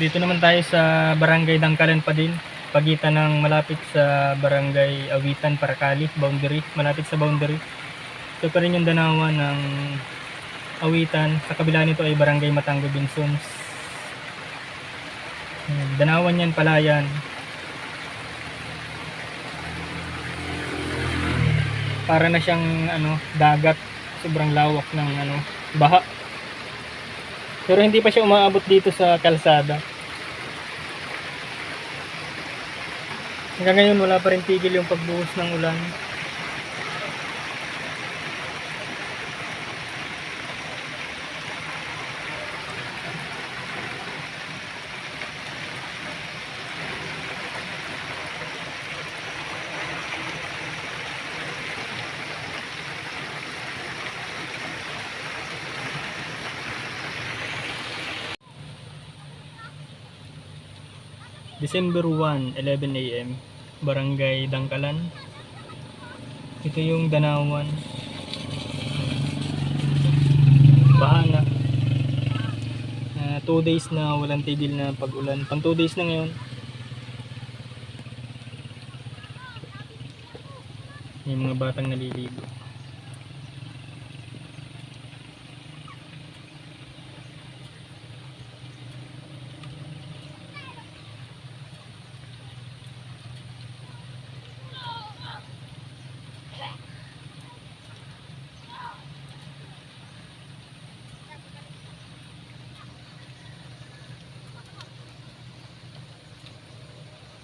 Dito naman tayo sa Barangay Dangkalan pa din. Pagitan ng malapit sa Barangay Awitan, Paracali, boundary. Malapit sa boundary. Ito pa rin yung danawan ng Awitan. Sa kabila nito ay Barangay Matango Binsons. Danawan yan, palayan. Para na siyang ano, dagat. Sobrang lawak ng ano, baha. Pero hindi pa siya umaabot dito sa kalsada. Hanggang ngayon wala pa rin tigil yung pagbuhos ng ulan. December 1, 11 a.m. Barangay Dangkalan. Ito yung Danawan. Baha na. Ah, two days na walang tigil na pag-ulan. Pang 2 days na ngayon. Yung mga batang naliligo.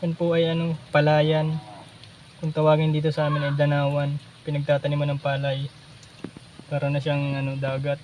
Yan po ay ano, palayan. Kung tawagin dito sa amin ay danawan. Pinagtataniman ng palay. Para na siyang ano, dagat.